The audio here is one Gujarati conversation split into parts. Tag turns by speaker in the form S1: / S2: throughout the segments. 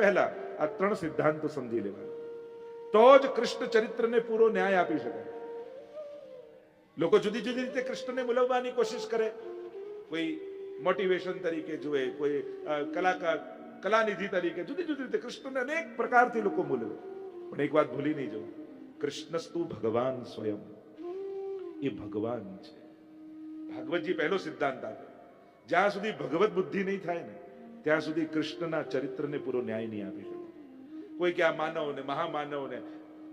S1: પહેલા આ ત્રણ સિદ્ધાંતો સમજી લેવાના. તો જ કૃષ્ણ ચરિત્રને પૂરો ન્યાય આપી શકાય લોકો જુદી જુદી રીતે કૃષ્ણને બોલાવવાની કોશિશ કરે. કોઈ મોટિવેશન તરીકે જુએ, કોઈ કલાકાર, કલાનિધિ તરીકે જુદી જુદી રીતે કૃષ્ણને અનેક પ્રકારથી લોકો મૂલવે પણ એક વાત ભૂલી નહીં જવું. કૃષ્ણસ્તુ ભગવાન સ્વયં. એ ભગવાન છે. ભાગવતજી પહેલો સિદ્ધાંત આપે. જ્યાં સુધી ભગવત બુદ્ધિ નહીં થાય ને ત્યાં સુધી કૃષ્ણના ચરિત્રને પૂરો ન્યાય નહીં આપી શકે. કોઈ કે આ માનવને, મહામાનવને,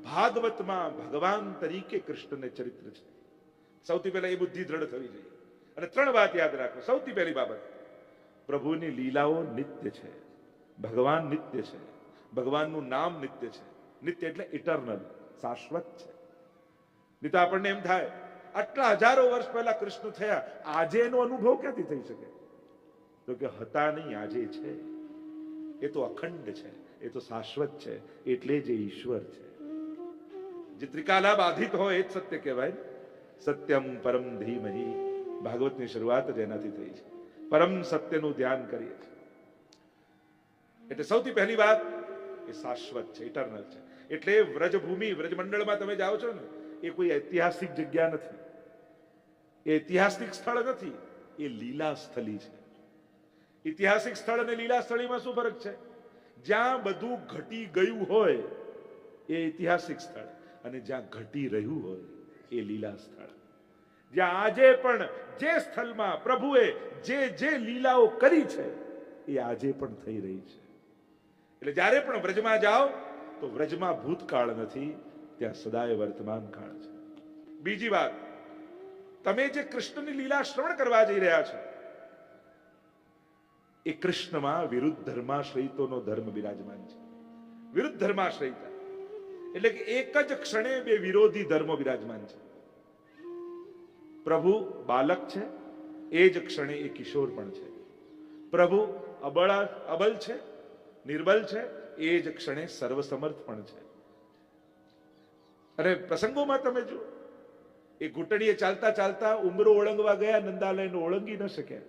S1: ભાગવતમાં ભગવાન તરીકે કૃષ્ણને ચરિત્ર છે. સૌથી પહેલા એ બુદ્ધિ દ્રઢ થવી જોઈએ. અને ત્રણ વાત યાદ રાખો. સૌથી પહેલી બાબત, પ્રભુની લીલાઓ નિત્ય છે. ભગવાન નિત્ય છે. ભગવાનનું નામ નિત્ય છે. નિત્ય એટલે ઇટરનલ શાશ્વત છે. નહીં તો આપણને એમ થાય, આટલા હજારો વર્ષ પહેલા કૃષ્ણ થયા, આજે એનો અનુભવ ક્યાંથી થઈ શકે? તો કે હતા નહીં, આજે છે. એ તો અખંડ છે, એ તો શાશ્વત છે, એટલે જ ઈશ્વર છે. જે ત્રિકાલા બાધિત હોય, એ જ સત્ય કહેવાય સત્યમ પરમ ધીમહી. ભાગવતની શરૂઆત જ એનાથી થઈ છે. પરમ સત્યનું ધ્યાન કરીએ છીએ. એટલે સૌથી પહેલી વાત, એ શાશ્વત છે ઇટરનલ છે. એટલે વ્રજભૂમિ, વ્રજમંડળમાં તમે જાઓ છો ને, એ કોઈ ઐતિહાસિક જગ્યા નથી. એ ઐતિહાસિક સ્થળ નથી, એ લીલા સ્થલી છે. ઐતિહાસિક સ્થળ અને લીલા સ્થળીમાં શું ફરક છે? જ્યાં બધું ઘટી ગયું હોય, એ ઐતિહાસિક સ્થળ. અને જ્યાં ઘટી રહ્યું હોય, એ લીલા સ્થળ. જ્યાં આજે પણ જે સ્થળમાં પ્રભુએ જે જે લીલાઓ કરી છે, એ આજે પણ થઈ રહી છે. એટલે જ્યારે પણ વ્રજમાં જાઓ, તો વ્રજમાં ભૂતકાળ નથી, ત્યાં સદાય વર્તમાન કાળ છે. બીજી વાત, તમે જે કૃષ્ણની લીલા શ્રવણ કરવા જઈ રહ્યા છો એ કૃષ્ણમાં વિરુદ્ધ ધર્માશ્રયિતોનો ધર્મ બિરાજમાન છે. વિરુદ્ધ ધર્માશ્રયિતા. એટલે કે એક જ ક્ષણે બે વિરોધી ધર્મો બિરાજમાન છે. પ્રભુ બાલક છે, એ જ ક્ષણે એ કિશોર પણ છે. પ્રભુ અબળા, અબલ છે, નિર્બલ છે, એ જ ક્ષણે સર્વસમર્થ પણ છે. અને પ્રસંગોમાં તમે જો એ ઘૂંટણીએ ચાલતા ચાલતા ઉમરો ઓળંગવા ગયા, નંદાલયનો ઓળંગી ન શક્યા.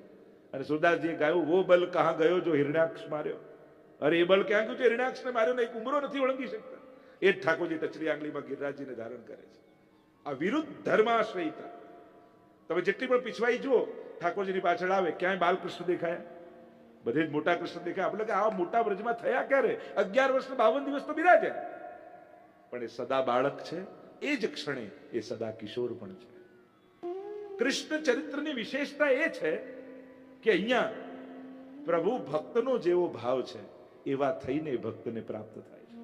S1: અને સુરદાસજીએ ગાયું, વો બલ કહા ગયો જો હિરણાક્ષ માર્યો? અરે એ બલ ક્યાં ગયું? છે હિરણાક્ષને માર્યો ને એક ઉમરો નથી ઓળંગી શકતા. એ જ ઠાકોરજી ટચરી આંગળીમાં ગિરિરાજજીને ધારણ કરે છે. આ વિરુદ્ધ ધર્માશ્રયતા. તમે જેટલી પણ પીછવાઈ જુઓ, ઠાકોરજીની પાછળ આવે, ક્યાંય બાલકૃષ્ણ દેખાયા? બધે જ મોટા કૃષ્ણ દેખાય. આપણે કે આ મોટા વ્રજમાં થયા ક્યારે? અગિયાર વર્ષ બાવન દિવસ તો બિરાજે. પણ એ સદા બાળક છે. એ જ ક્ષણે એ સદા કિશોર પણ છે. કૃષ્ણ ચરિત્રની વિશેષતા એ છે કે અહીંયા પ્રભુ ભક્તનો જેવો ભાવ છે, એવા થઈને ભક્તને પ્રાપ્ત થાય છે.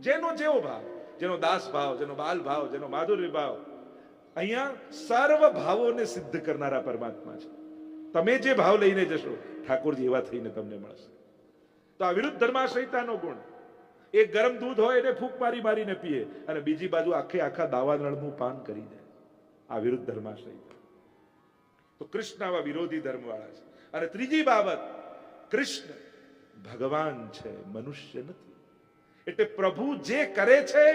S1: જેનો જેવો ભાવ, જેનો દાસ ભાવ, જેનો બાલ ભાવ, જેનો માધુર્ય ભાવ, અહીંયા સર્વ ભાવોને સિદ્ધ કરનારા પરમાત્મા છે. તમે જે ભાવ લઈને જશો, ઠાકોરજી એવા થઈને તમને મળશે. તો આ વિરુદ્ધ ધર્માશ્રયતાનો ગુણ. એક ગરમ દૂધ હોય એને ફૂંક મારી મારીને પીએ અને બીજી બાજુ આખે આખા દાવા નળનું પાન કરી દે. આ વિરુદ્ધ ધર્માશ્રયતા. તો કૃષ્ણ આવા વિરોધી ધર્મવાળા છે. અને ત્રીજી બાબત, કૃષ્ણ ભગવાન છે, મનુષ્ય નથી. એટલે પ્રભુ જે કરે છે,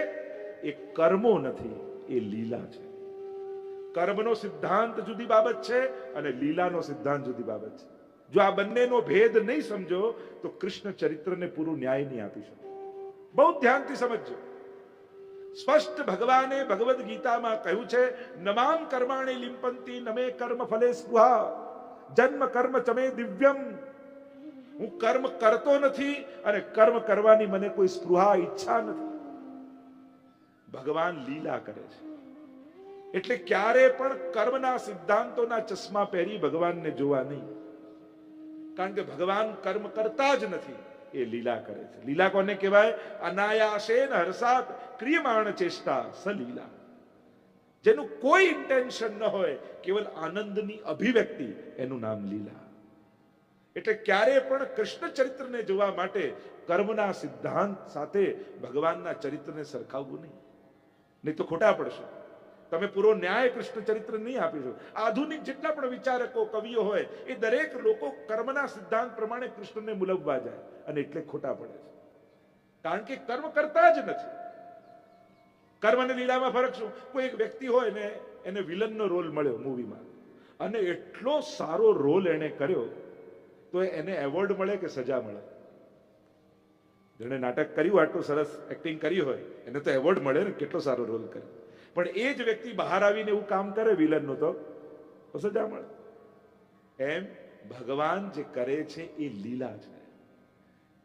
S1: એ કર્મો નથી, એ લીલા છે. કર્મનો સિદ્ધાંત જુદી બાબત છે અને લીલાનો સિદ્ધાંત જુદી બાબત છે. જો આ બંનેનો ભેદ નહીં સમજો, તો કૃષ્ણ ચરિત્રને પૂરું ન્યાય નહીં આપી શકો. બહુ ધ્યાનથી સમજજો. સ્પષ્ટ ભગવાને ભગવદ્ ગીતામાં કહ્યું છે, નમામ કર્માણી લિંપંતી નમે કર્મ ફલે સ્પૃહા. જન્મ, કર્મ, ચમે, દિવ્યમ. હું કર્મ કરતો નથી અને કર્મ કરવાની મને કોઈ સ્પૃહા, ઈચ્છા નથી. ભગવાન લીલા કરે છે. એટલે ક્યારે પણ કર્મના સિદ્ધાંતોના ચશ્મા પહેરી ભગવાનને જોવા નહીં. કારણ કે ભગવાન કર્મ કરતા જ નથી, એ લીલા કરે છે. લીલા કોને કહેવાય? અનાયાસેન હર્ષાત ક્રિયમાણ ચેષ્ટા સલીલા જેનું કોઈ ઇન્ટેન્શન ન હોય, કેવલ આનંદની અભિવ્યક્તિ, એનું નામ લીલા. એટલે ક્યારે પણ કૃષ્ણ ચરિત્રને જોવા માટે કર્મના સિદ્ધાંત સાથે ભગવાનના ચરિત્રને સરખાવવું નહીં. નહીં તો ખોટા પડશે. તમે પૂરો ન્યાય કૃષ્ણ ચરિત્ર નહીં આપી શકો. આધુનિક જેટલા પણ વિચારકો, કવિઓ હોય, એ દરેક લોકો કર્મના સિદ્ધાંત પ્રમાણે કૃષ્ણને મુલવવા જાય, અને એટલે ખોટા પડે છે. કારણ કે કર્મ કરતા જ નથી. કર્મ અને લીલામાં ફરક શું? કોઈ એક વ્યક્તિ હોય ને, એને વિલનનો રોલ મળ્યો મૂવીમાં અને એટલો સારો રોલ એને કર્યો, તો એને એવોર્ડ મળે કે સજા મળે? જેણે નાટક કર્યું, આટલું સરસ એક્ટિંગ કરી હોય, એને તો એવોર્ડ મળે ને, કેટલો સારો રોલ કરે પણ એ જ વ્યક્તિ બહાર આવીને એવું કામ કરે વિલનનું તો સજા મળે. એમ ભગવાન જે કરે છે એ લીલા છે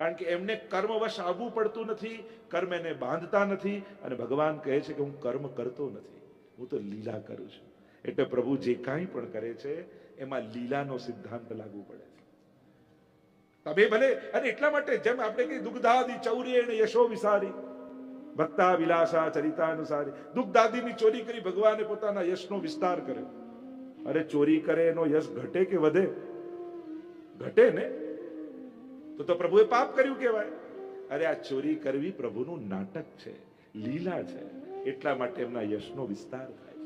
S1: કારણ કે એમને કર્મવશ આવવું પડતું નથી, કર્મ એને બાંધતા નથી અને ભગવાન કહે છે કે હું કર્મ કરતો નથી. હું તો લીલા કરું છું. એટલે પ્રભુ જે કાંઈ પણ કરે છે, એમાં લીલાનો સિદ્ધાંત લાગુ પડે છે. તમે ભલે, અને એટલા માટે જેમ આપણે કહીએ, દુગ્ધાદી ચૌર્ય યશો વિસારી, ભક્તા વિલાસા ચરિતા અનુસારી દુગ્ધાદીની ચોરી કરી ભગવાને પોતાના યશનો વિસ્તાર કર્યો. અરે ચોરી કરે એનો યશ ઘટે કે વધે? ઘટે ને? તો તો પ્રભુએ પાપ કર્યું કહેવાય. અરે આ ચોરી કરવી પ્રભુનું નાટક છે, લીલા છે. એટલા માટે એમના યશનો વિસ્તાર થાય છે.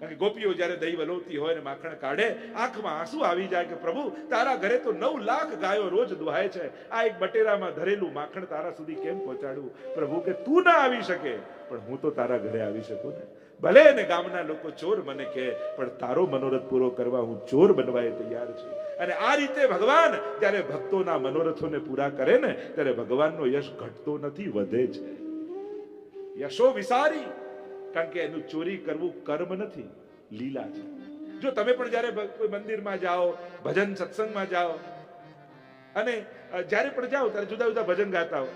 S1: કારણ કે ગોપીઓ જ્યારે દહીં વલોવતી હોય ને માખણ કાઢે, આંખમાં આંસુ આવી જાય કે પ્રભુ, તારા ઘરે તો નવ લાખ ગાયો રોજ દુહાય છે. આ એક બટેરામાં ધરેલું માખણ તારા સુધી કેમ પહોંચાડવું? પ્રભુ કે તું ના આવી શકે, પણ હું તો તારા ઘરે આવી શકું ને. ભલે ને ગામના લોકો ચોર મને કહે, પણ તારો મનોરથ પૂરો કરવા હું ચોર બનવાય તૈયાર છું. અને આ રીતે ભગવાન જ્યારે ભક્તોના મનોરથોને પૂરા કરે ને, ત્યારે ભગવાનનો યશ ઘટતો નથી, વધે છે યશો વિસારી, કારણ કે એનું ચોરી કરવું કર્મ નથી, લીલા છે. જો તમે પણ જ્યારે કોઈ મંદિરમાં જાઓ, ભજન સત્સંગમાં જાઓ, અને જ્યારે પણ જાઓ, ત્યારે જુદા જુદા ભજન ગાતા હો.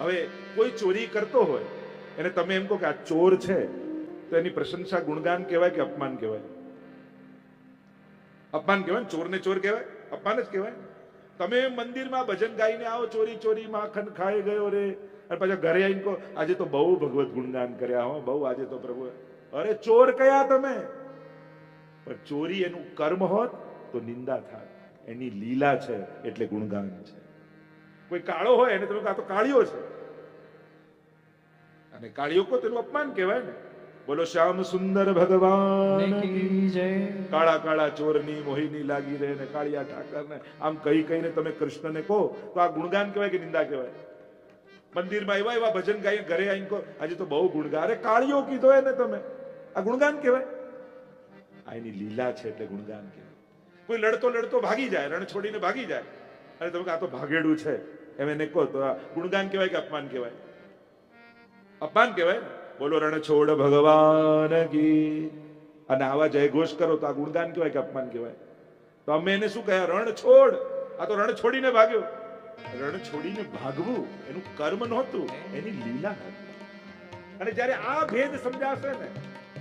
S1: હવે કોઈ ચોરી કરતો હોય, એને તમે એમ કહો કે આ ચોર છે, તો એની પ્રશંસા ગુણગાન કહેવાય કે અપમાન કહેવાય? અપમાન કહેવાય? ચોરને ચોર કહેવાય? અપમાન જ કહેવાય? તમે મંદિરમાં ભજન ગાઈને આવો, ચોરી ચોરી માખણ ખાઈ ગયો રે. અને પાછા ઘરે આવીને કહો, આજે તો બહુ ભગવત ગુણગાન કર્યા હો, બહુ આજે તો પ્રભુ. અરે ચોર કયા તમે? પણ ચોરી એનું કર્મ હોત તો નિંદા થાત. એની લીલા છે એટલે ગુણગાન છે. કોઈ કાળો હોય એને તમે આ તો કાળિયો છે. અને કાળિયો કો તેનું અપમાન કહેવાય ને. બોલો શ્યામ સુંદર ભગવાન. કાળા કાળા ચોરની મોહિની લાગી રહે ને કાળિયા ઠાકરને. આમ કહી કહીને તમે કૃષ્ણને કહો તો આ ગુણગાન કહેવાય કે નિંદા કહેવાય? મંદિરમાં એવા એવા ભજન ગાઈ ઘરે આવીને કહો આજે તો બહુ ગુણગા અરે કાળિયો કીધો એને તમે. આ ગુણગાન કહેવાય? આ એની લીલા છે એટલે ગુણગાન કહેવાય. કોઈ લડતો લડતો ભાગી જાય રણ છોડીને ભાગી જાય. અને તમે આ તો ભાગેડું છે. એમ એને કહો તો આ ગુણગાન કહેવાય કે અપમાન કહેવાય? અપમાન કહેવાય ને? બોલો રણછોડ ભગવાન કી. અને આવા જયઘોષ કરો તો આ ગુણગાન કહેવાય કે અપમાન કહેવાય? તો અમે એને શું કહ્યા? રણ છોડ. આ તો રણ છોડીને ભાગ્યો. રણ છોડીને ભાગવું, એનું કર્મ નહોતું, એની લીલા અને જ્યારે આ ભેદ સમજાશે ને,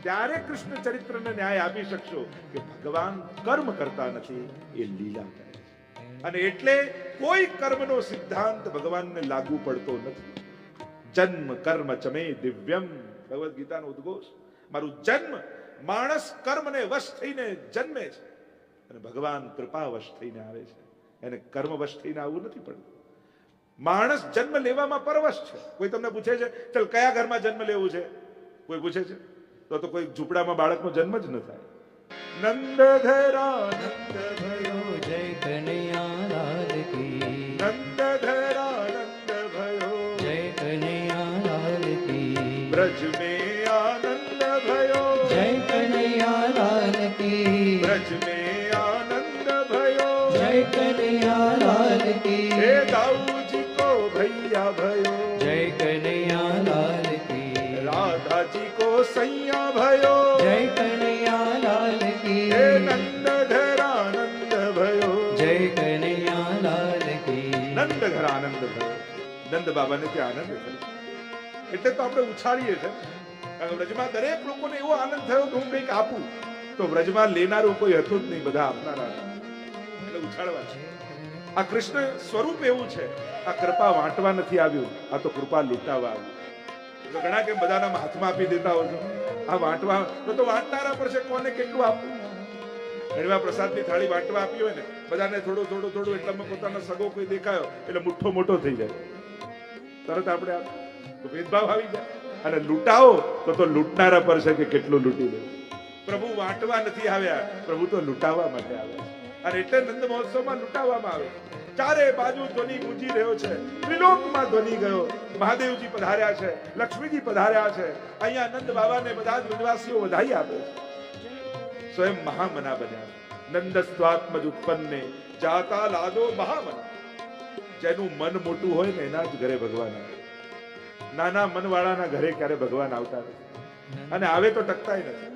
S1: ત્યારે કૃષ્ણ ચરિત્રને ન્યાય આપી શકશો કે ભગવાન કર્મ કરતા નથી, એ લીલા કરે અને એટલે કોઈ કર્મનો સિદ્ધાંત ભગવાનને લાગુ પડતો નથી. જન્મ કર્મ ચમે દિવ્યમ. ભગવદ ગીતાનો ઉદ્ઘોષ. મારું જન્મ માણસ કર્મને વશ થઈને જન્મે છે. અને ભગવાન કૃપા થઈને આવે છે. એને કર્મ થઈને આવવું નથી પડતું. માણસ જન્મ લેવામાં પરવશ છે. કોઈ તમને પૂછે છે, ચલ, કયા ઘરમાં જન્મ લેવું છે? કોઈ પૂછે છે. તો તો કોઈ ઝૂંપડામાં બાળકનો જન્મ જ ન થાય. નંદ ધરા નંદ ભયો
S2: જય
S1: ब्रज में आनंद भयो
S2: जय कन्हैया लाल की
S1: ब्रज में आनंद भयो
S2: जय कन्हैया लाल की
S1: हे दाऊ जी को भैया भयो
S2: जय कन्हैया लाल की
S1: राधा जी को सैया भयो
S2: जय कन्हैया लाल की
S1: हे नंद घर आनंद भयो
S2: जय कन्हैया लाल की
S1: नंद घर आनंद भयो नंद बाबा ने क्या आनंद એટલે તો આપણે ઉછાળીએ છે વ્રજમાં દરેક લોકોને એવો આનંદ થયો કે હું કંઈક આપું. તો વ્રજમાં લેનારું કોઈ હતું જ નહીં, બધા આપનારા. એટલે ઉછાળવા છે. આ કૃષ્ણ સ્વરૂપ એવું છે. આ કૃપા વાંટવા નથી આવ્યું, આ તો કૃપા લીટાવા આવ્યું ઘણા કે બધાના હાથમાં આપી દેતા હોય આ વાંટવા, તો વાંટનારા પર છે, કોને કેટલું આપવું? ઘણીવાર પ્રસાદની થાળી વાંટવા આપી હોય ને, બધાને થોડું થોડું થોડું, એટલામાં પોતાનો સગો કોઈ દેખાયો, એટલે મુઠ્ઠો મોટો થઈ જાય. તરત આપણે આપ- તો ભેદભાવ આવી જાય. અને લૂંટાવો તો તો લૂંટનારા પર છે કે કેટલું લૂંટી લે પ્રભુ વાંટવા નથી આવ્યા. પ્રભુ તો લૂંટાવા માટે આવ્યા અને એટલે નંદ મહોત્સવમાં લૂંટાવવામાં આવે ચારે બાજુ ધ્વનિ ગુંજી રહ્યો છે. ત્રિલોકમાં ધ્વનિ ગયો. મહાદેવજી પધાર્યા છે. લક્ષ્મીજી પધાર્યા છે. અહીંયા નંદ બાબાને બધા જ વનવાસીઓ વધાઈ આપે છે. સ્વયં મહામના બન્યા નંદસ્વાત્મજ ઉત્પન્ને જાતા લાદો મહામના. જેનું મન મોટું હોય ને એના જ ઘરે ભગવાન આવે. નાના મનવાળાના ઘરે ક્યારે ભગવાન આવતા નથી. અને આવે તો ટકતાય નથી.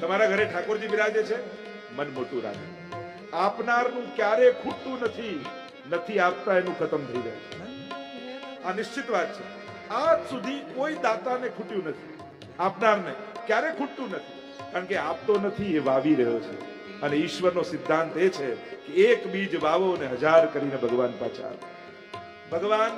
S1: તમારા ઘરે ઠાકોરજી બિરાજે છે? મન મોટું રાખે આપનારનું ક્યારે ખૂટતું નથી નથી આપતા એનું ખતમ થઈ જાય. છે. આ નિશ્ચિત વાત છે. આજ સુધી કોઈ દાતાને ખૂટ્યું નથી. આપનારને ક્યારે ખૂટતું નથી? કારણ કે આપતો નથી એ વાવી રહ્યો છે. અને ઈશ્વરનો સિદ્ધાંત એ છે કે એક બીજ વાવો ને હજાર કરીને ભગવાન પાછા આવે. ભગવાન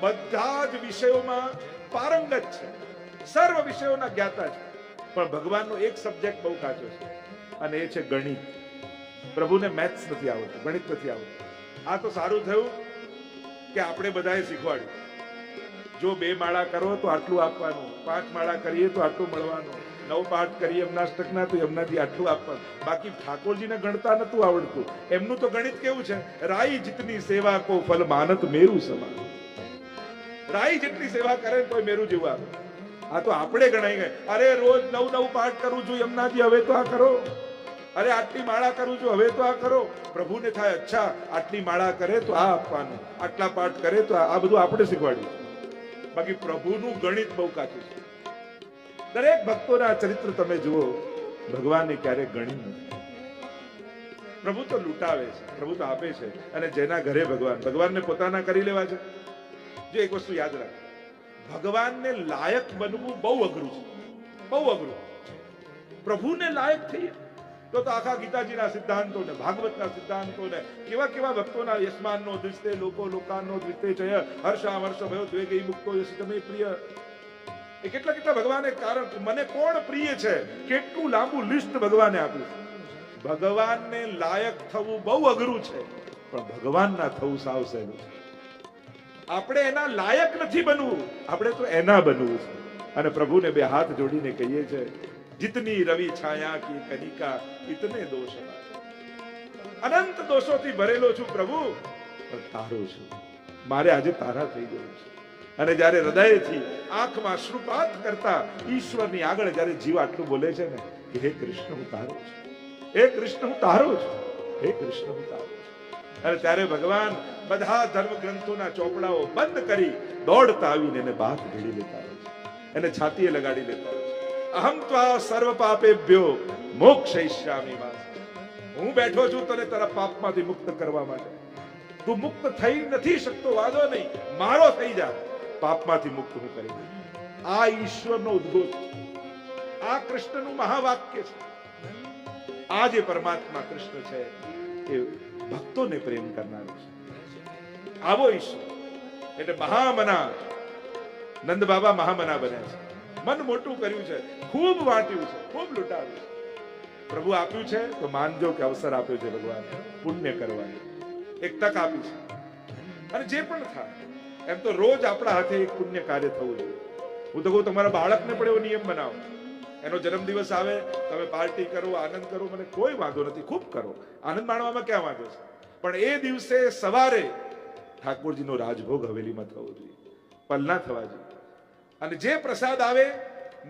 S1: બધા જ વિષયોમાં પારંગત છે. સર્વ વિષયોના જ્ઞાતા છે. પણ ભગવાનનો એક સબ્જેક્ટ બહુ કાચો છે. અને એ છે ગણિત. પ્રભુને મેથ્સ નથી આવડતું, ગણિત નથી આવડતું. આ તો સારું થયું કે આપણે બધાએ શીખવાડ્યું. જો બે માળા કરો તો આટલું આપવાનું. પાંચ માળા કરીએ તો આટલું મળવાનું. નવ પાઠ કરીએ એમના અષ્ટકના તો એમનાથી આટલું આપવાનું. બાકી ઠાકોરજીને ગણતા નતું આવડતું. એમનું તો ગણિત કેવું છે? રાઈ જીતની સેવા કો ફલ માનત મેરું સમાન. રાઈ જેટલી સેવા કરે તો મેરું જેવું આવે. આ તો આપણે ગણાઈ ગઈ અરે, રોજ નવ નવ પાઠ કરું છું, એમનાથી હવે તો આ કરો. અરે, આટલી માળા કરું છું, હવે તો આ કરો. પ્રભુને થાય, અચ્છા, આટલી માળા કરે તો આ આપવાનું. આટલા પાઠ કરે તો આ બધું આપણે શીખવાડ્યું બાકી પ્રભુનું ગણિત બહુ કાચું છે. દરેક ભક્તોના ચરિત્ર તમે જુઓ, ભગવાનને ક્યારેક ગણી નથી. પ્રભુ તો લૂંટાવે છે, પ્રભુ તો આપે છે, અને જેના ઘરે ભગવાન, ભગવાનને પોતાના કરી લેવા છે. જો એક વસ્તુ યાદ રાખ. ભગવાનને લાયક બનવું બહુ અઘરું છે. બહુ અઘરું. પ્રભુને લાયક થઈએ તો તો આખા ગીતાજીના સિદ્ધાંતો ભાગવતના સિદ્ધાંતો કેવા કેવા ભક્તોના યશમાનનો દૃષ્ટે લોકો લોકાનો દ્વિતે જય, હર્ષા હર્ષ ભયો દ્વેગઈ મુક્તો યશ તમે પ્રિય, એ કેટલા કેટલા ભગવાને કારણ મને કોણ પ્રિય છે? કેટલું લાંબુ લિસ્ટ ભગવાને આપ્યું ભગવાનને લાયક થવું બહુ અઘરું છે, પણ ભગવાનના થવું સાવ સહેલું છે. આપણે એના લાયક નથી બનવું. આપણે તો એના બનવું છે. અને પ્રભુને બે હાથ જોડીને કહીએ છે, જીતની રવિ છાયા કી કનિકા, ઇતને દોષ અનંત દોષોથી ભરેલો છું પ્રભુ, પણ તારો છું. મારે આજે તારા થઈ ગયું છે. અને જ્યારે હૃદયથી આંખમાં શ્રુપાત કરતા ઈશ્વરની આગળ જ્યારે જીવ આટલું બોલે છે ને કે હે કૃષ્ણ, હું તારો છું. હે કૃષ્ણ, હું તારો છું. હે કૃષ્ણ, હું તારો અને ત્યારે ભગવાન બધા ધર્મ ગ્રંથોના ચોપડાઓ બંધ કરી દોડતા આવીને એને બાથ ભેડી લેતા હોય છે. એને છાતીએ લગાડી લેતા હોય છે. અહમ ત્વા સર્વ પાપેભ્યો મોક્ષયિષ્યામિ વાસ હું બેઠો છું તને તારા પાપમાંથી મુક્ત કરવા માટે. તું મુક્ત થઈ નથી શકતો, વાંધો નહીં. મારો થઈ જા. પાપમાંથી મુક્ત હું કરી દઉં આ ઈશ્વરનો ઉદ્ભોગ આ કૃષ્ણનું મહાવાક્ય છે. આ જે પરમાત્મા કૃષ્ણ છે એ ભક્તોને પ્રેમ કરનારો છે. આવો ઈશ્વર. એટલે મહામના, નંદ બાબા મહામના બન્યા છે. મન મોટું કર્યું છે. ખૂબ વાંટ્યું છે. ખૂબ લૂંટાવ્યું છે. પ્રભુ આપ્યું છે તો માનજો કે અવસર આપ્યો છે ભગવાન. પુણ્ય કરવાની. એક તક આપી છે. અને જે પણ થાય, એમ તો રોજ આપણા હાથે એક પુણ્ય કાર્ય થવું જોઈએ. હું તો કહું, તમારા બાળકને પણ એવો નિયમ બનાવો. એનો જન્મદિવસ આવે, તમે પાર્ટી કરો, આનંદ કરો, મને કોઈ વાંધો નથી, ખૂબ કરો. આનંદ માણવામાં ક્યાં વાંધો છે? પણ એ દિવસે સવારે ઠાકોરજીનો રાજભોગ હવેલીમાં થવો જોઈએ. પલના થવા જોઈએ. અને જે પ્રસાદ આવે,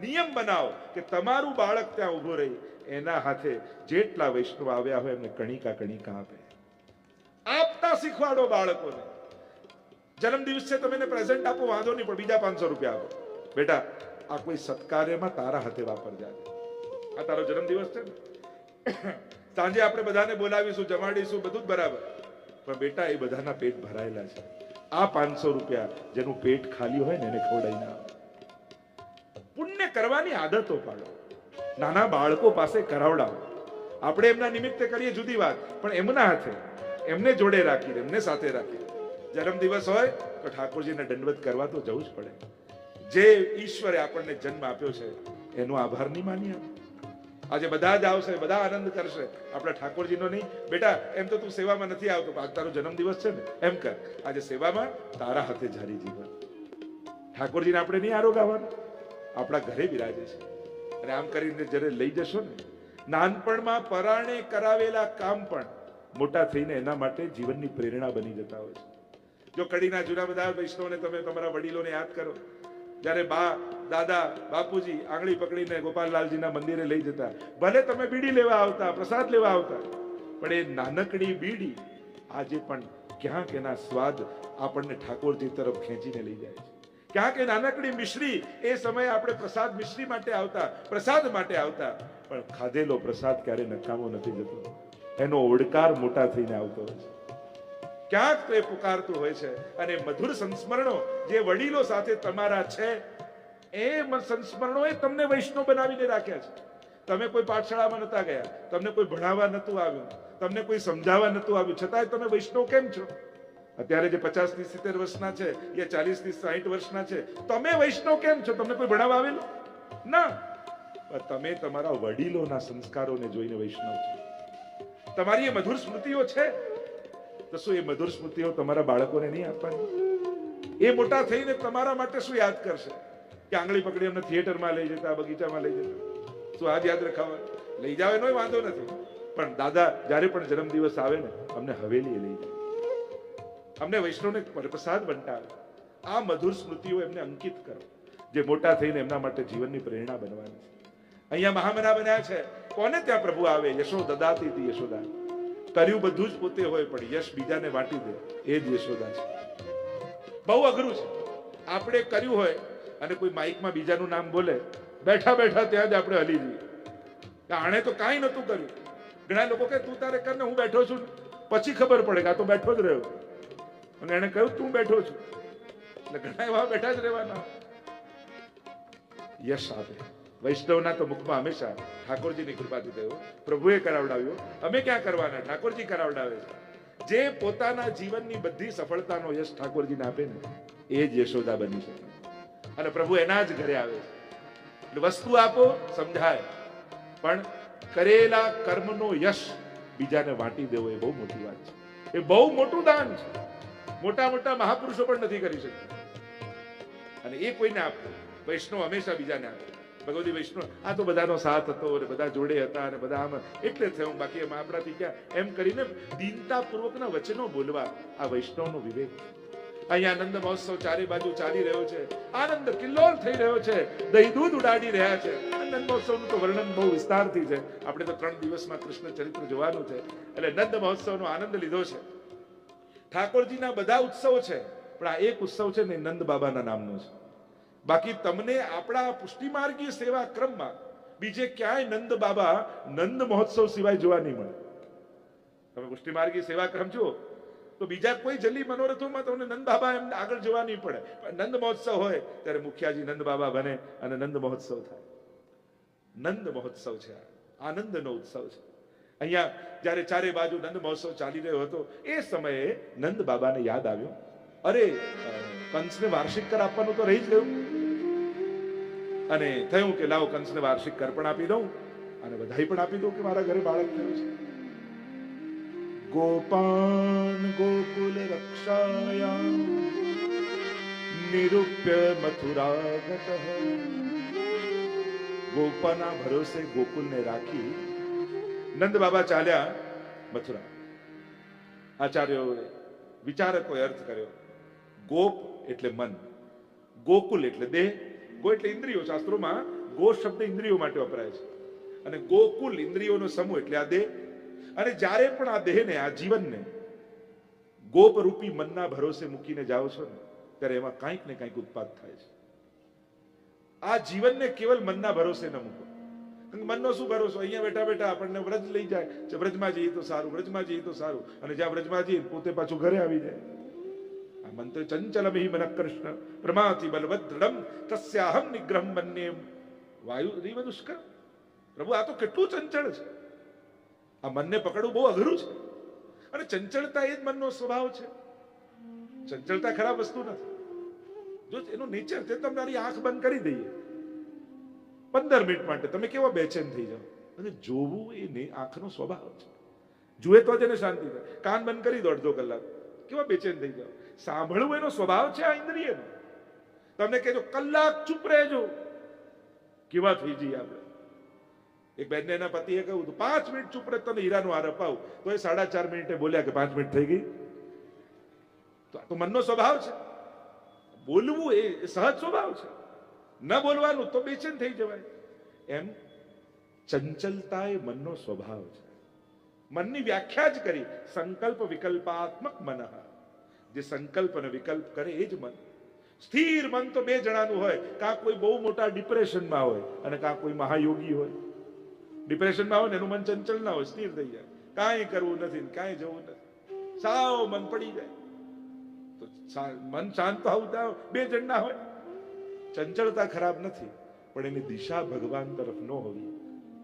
S1: નિયમ બનાવો કે તમારું બાળક ત્યાં ઊભો રહી, એના હાથે જેટલા વૈષ્ણવ આવ્યા હોય, એમને કણિકા કણિકા આપે. આપતા શીખવાડો બાળકોને. જન્મ દિવસે તમે પ્રેઝન્ટ આપો, વાંધો નહીં, પણ બીજા પાંચસો રૂપિયા આપો. બેટા આ કોઈ સત્કાર્યમાં તારા હાથે વાપરજાજે આ તારો જન્મદિવસ છે ને? સાંજે આપણે બધાને બોલાવીશું, જમાડીશું, બધું જ બરાબર. પણ બેટા, એ બધાના પેટ ભરાયેલા છે. આ પાંચસો રૂપિયા જેનું પેટ ખાલી હોય ને એને ખવડાવી ના પુણ્ય કરવાની આદતો પાડો. નાના બાળકો પાસે કરાવડાવો. આપણે એમના નિમિત્તે કરીએ જુદી વાત, પણ એમના હાથે, એમને જોડે રાખીને, એમને સાથે રાખીને. જન્મદિવસ હોય તો ઠાકોરજીને દંડવત કરવા તો જવું જ પડે. જે ઈશ્વરે આપણને જન્મ આપ્યો છે, એનો આભાર નહીં માની આજે બધા જ આવશે, બધા આનંદ કરશે. આપણા ઠાકોરજીનો નહીં. બેટા, એમ તો તું સેવામાં નથી આવતો આજ તારો જન્મદિવસ છે ને. એમ કર. આજે સેવામાં તારા હાથે જારી જીવન. ઠાકોરજીને આપણે નહીં આરોગાવાનું આપણા ઘરે બિરાજે છે. અને આમ કરીને જ્યારે લઈ જશો ને, નાનપણમાં પરાણે કરાવેલા કામ પણ મોટા થઈને એના માટે જીવનની પ્રેરણા બની જતા હોય છે. જો કડીના જૂના બધા વૈષ્ણવને તમે, તમારા વડીલોને યાદ કરો જ્યારે બા, દાદા, બાપુજી આંગળી પકડીને ગોપાલલાલજીના મંદિરે લઈ જતા. ભલે તમે બીડી લેવા આવતા, પ્રસાદ લેવા આવતા, પણ એ નાનકડી બીડી આજે પણ ક્યાંક એના સ્વાદ આપણને ઠાકોરજી તરફ ખેંચીને લઈ જાય છે. ક્યાંક એ નાનકડી મિશ્રી, એ સમયે આપણે પ્રસાદ મિશ્રી માટે આવતા, પ્રસાદ માટે આવતા, પણ ખાધેલો પ્રસાદ ક્યારે નકામો નથી જતો. એનો ઓડકાર મોટા થઈને આવતો હોય છે. ક્યાંક તો એ પુકારતું હોય છે. અને મધુર સંસ્મરણો જે વડીલો સાથે તમારા છે એ સંસ્મરણો સંસ્મરણોએ તમને વૈષ્ણવ બનાવીને રાખ્યા છે. તમે કોઈ પાઠશાળામાં નતા ગયા, તમને કોઈ ભણાવવા નતું આવ્યું, તમને કોઈ સમજાવવા નતું આવ્યું. છતાંય તમે વૈષ્ણવ કેમ છો? અત્યારે જે પચાસથી સિત્તેર વર્ષના છે, યા ચાલીસથી સાહીઠ વર્ષના છે, તમે વૈષ્ણવ કેમ છો? તમને કોઈ ભણાવવા આવેલું? ના. તમે તમારા વડીલોના સંસ્કારોને જોઈને વૈષ્ણવ છો. તમારી એ મધુર સ્મૃતિઓ છે. તો શું એ મધુર સ્મૃતિઓ તમારા બાળકોને નહીં આપવાની? એ મોટા થઈને તમારા માટે શું યાદ કરશે? કે આંગળી પકડી અમને થિયેટરમાં લઈ જતા, બગીચામાં લઈ જતા. શું આજ યાદ રખાવા લઈ જાવ એનો વાંધો નથી. પણ દાદા, જ્યારે પણ જન્મદિવસ આવે ને, અમને હવેલી લઈ જાય. અમને વૈષ્ણવને પ્રસાદ બંટાવે આ મધુર સ્મૃતિઓ એમને અંકિત કરો, જે મોટા થઈને એમના માટે જીવનની પ્રેરણા બનવાની છે. અહીંયા મહામના બન્યા છે. કોને ત્યાં પ્રભુ આવે? યશો દદાતી યશોદા. કર્યું બધું જ પોતે હોય પણ યશ બીજાને વાટી દે. એ જ યશોદા છે. બહુ અઘરું છે. આપણે કર્યું હોય અને કોઈ માઇકમાં બીજાનું નામ બોલે, બેઠા બેઠા ત્યાં જ આપણે હલી જઈએ. આણે તો કાંઈ નતું કર્યું. ઘણા લોકો કે તું તારે કર ને, હું બેઠો છું. પછી ખબર પડે કે આ તો બેઠો જ રહ્યો. અને એને કહ્યું, તું બેઠો છું. એટલે ઘણા એવા બેઠા જ રહેવાના. યશ આપે વૈષ્ણવના તો મુખમાં હંમેશા ઠાકોરજીની કૃપાથી થયો. પ્રભુએ કરાવડાવ્યો. અમે ક્યાં કરવાના? ઠાકોરજી કરાવડાવે છે. જે પોતાના જીવનની બધી સફળતાનો યશ ઠાકોરજીને આપે ને, એ જ યશોદા બની શકે. અને પ્રભુ એના જ ઘરે આવે છે. એટલે વસ્તુ આપો, સમજાય. પણ કરેલા કર્મનો યશ બીજાને વાટી દેવો એ બહુ મોટી વાત છે. એ બહુ મોટું દાન છે. મોટા મોટા મહાપુરુષો પણ નથી કરી શકતા. અને એ કોઈને આપવું વૈષ્ણવ હંમેશા બીજાને આપે. ભગવતી વૈષ્ણવ. આ તો બધાનો સાથ હતો અને બધા જોડે હતા અને બધા આમ એટલે થયું. બાકી એમ આપણાથી ક્યાં? એમ કરીને દીનતાપૂર્વકના વચનો બોલવા આ વૈષ્ણવનો વિવેક. અહીંયા આનંદ મહોત્સવ ચારે બાજુ ચાલી રહ્યો છે. આનંદ કિલ્લોલ થઈ રહ્યો છે. દહીં દૂધ ઉડાડી રહ્યા છે. આનંદ મહોત્સવનું તો વર્ણન બહુ વિસ્તારથી છે. આપણે તો ત્રણ દિવસમાં કૃષ્ણ ચરિત્ર જોવાનું છે. એટલે નંદ મહોત્સવનો આનંદ લીધો છે. ઠાકોરજીના બધા ઉત્સવ છે. પણ આ એક ઉત્સવ છે ને નંદ બાબાના નામનો છે. બાકી તમને આપણા પુષ્ટિમાર્ગીય સેવા ક્રમમાં બીજે ક્યાંય નંદ બાબા નંદ મહોત્સવ સિવાય જોવા નહીં મળે. તમે પુષ્ટિમાર્ગી સેવા ક્રમ જુઓ, તો બીજા કોઈ જલ્દી મનોરથોમાં તમને નંદ બાબા એમ આગળ જવા નહીં પડે. નંદ મહોત્સવ હોય, ત્યારે મુખિયાજી નંદ બાબા બને અને નંદ મહોત્સવ થાય. નંદ મહોત્સવ છે આનંદનો ઉત્સવ છે. અહીંયા જ્યારે ચારે બાજુ નંદ મહોત્સવ ચાલી રહ્યો હતો, એ સમયે નંદ બાબાને યાદ આવ્યું. અરે કંસને વાર્ષિક કર આપવાનું તો રહી જ ગયું. અને થયું કે લાવો કંસને વાર્ષિક કર પણ આપી દઉં અને બધાઈ પણ આપી દઉં કે મારા ઘરે બાળક થયું છે. ગોપાન ગોકુલ રક્ષાયા, નિરૂપ્ય મથુરાગત ગોપાના ભરોસે ગોકુલને રાખી નંદ બાબા ચાલ્યા મથુરા. આચાર્યોએ વિચારકોએ અર્થ કર્યો, ગોપ એટલે મન, ગોકુલ એટલે દેહ ગો એટલે ઇન્દ્રિયો, શાસ્ત્રોમાં ગો શબ્દ ઇન્દ્રિયો માટે વપરાય છે. અને ગોકુલ ઇન્દ્રિયોનો સમૂહ એટલે આ દેહ. અને જ્યારે પણ આ દેહને, આ જીવનને ગોપ રૂપી મનના ભરોસે મૂકીને જાઓ છો ને, ત્યારે એમાં કંઈક ને કંઈક ઉત્પાદ થાય છે. આ જીવનને કેવલ મનના ભરોસે ન મૂકો. મનનો શું ભરોસો? અહીંયા બેઠા બેઠા આપણને વ્રજ લઈ જાય. વ્રજમાં જઈએ તો સારું, વ્રજમાં જઈએ તો સારું. અને જ્યાં વ્રજમાં જઈએ પોતે પાછું ઘરે આવી જાય. તો ચંચલમ હિ મન કૃષ્ણ પ્રમાતિ બલવદ દ્રઢમ તસ્યાહમ નિગ્રહમ મન્યે વાયુ રીવ દુષ્કર પ્રભુ આ તો કેટલું ચંચળ છે આ મનને પકડવું બહુ અઘરું છે અને ચંચળતા એ જ મનનો સ્વભાવ છે ચંચળતા ખરાબ વસ્તુ નથી જો એનું નેચર તે તમારી આંખ બંધ કરી દઈએ પંદર મિનિટ માટે તમે કેવા બેચેન થઈ જાઓ? અને જોવું એ આંખનો સ્વભાવ છે. જુએ તો જ એને શાંતિ થાય. કાન બંધ કરી દો અડધો કલાક. કેવા બેચેન થઈ જાઓ સાંભળવું એનો સ્વભાવ છે આ ઇન્દ્રિયનો. તમને કહેજો, કલાક ચૂપ રહેજો. કેવા થઈ જઈએ આપણે? એક બેનને એના પતિએ કહ્યું પાંચ મિનિટ ચૂપ રહે તમે હીરાનો હાર અપાવું. તો એ સાડા ચાર મિનિટે બોલ્યા કે પાંચ મિનિટ થઈ ગઈ. તો આ તો મનનો સ્વભાવ છે. બોલવું એ સહજ સ્વભાવ છે. ન બોલવાનું તો બેચેન થઈ જવાય. એમ ચંચલતા એ મનનો સ્વભાવ છે. મનની વ્યાખ્યા જ કરી. સંકલ્પ વિકલ્પાત્મક મન. જે સંકલ્પ અને વિકલ્પ કરે એ જ મન. સ્થિર મન તો બે જણાનું હોય. કાં કોઈ બહુ મોટા ડિપ્રેશનમાં હોય અને કાં કોઈ મહાયોગી હોય. ડિપ્રેશનમાં હોય ને એનું મન ચંચલ ના હોય, સ્થિર થઈ જાય. કાંઈ કરવું નથી કાંઈ જવું નથી. સાવ મન પડી જાય. તો મન શાંત આવતા બે જણના હોય. ચંચળતા ખરાબ નથી. પણ એની દિશા ભગવાન તરફ ન હોવી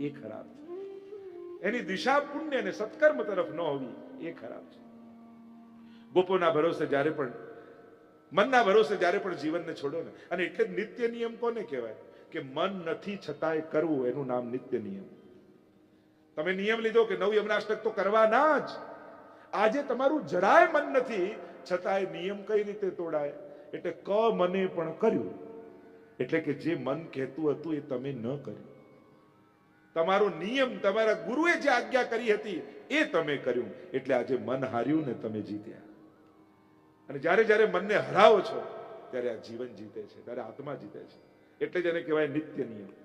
S1: એ ખરાબ છે. એની દિશા પુણ્ય અને સત્કર્મ તરફ ન હોવી એ ખરાબ છે. ગોપોના ભરોસે જ્યારે પણ, મનના ભરોસે જ્યારે પણ જીવનને છોડો ને, અને એટલે નિત્ય નિયમ કોને કહેવાય? કે મન નથી છતાંય કરવું, એનું નામ નિત્ય નિયમ. તમે નિયમ લીધો કે નવ યમનાષ્ટક તો કરવાના જ. આજે તમારું જરાય મન નથી, છતાંય નિયમ કઈ રીતે તોડાય? એટલે ક મને પણ કર્યું. એટલે કે જે મન કહેતું હતું એ તમે ન કર્યું. તમારો નિયમ તમારા ગુરુએ જે આજ્ઞા કરી હતી એ તમે કર્યું. એટલે આજે મન હાર્યું ને તમે જીત્યા. અને જ્યારે જ્યારે મનને હરાવો છો, ત્યારે આ જીવન જીતે છે, ત્યારે આત્મા જીતે છે. એટલે જ એને કહેવાય નિત્ય નિયમ.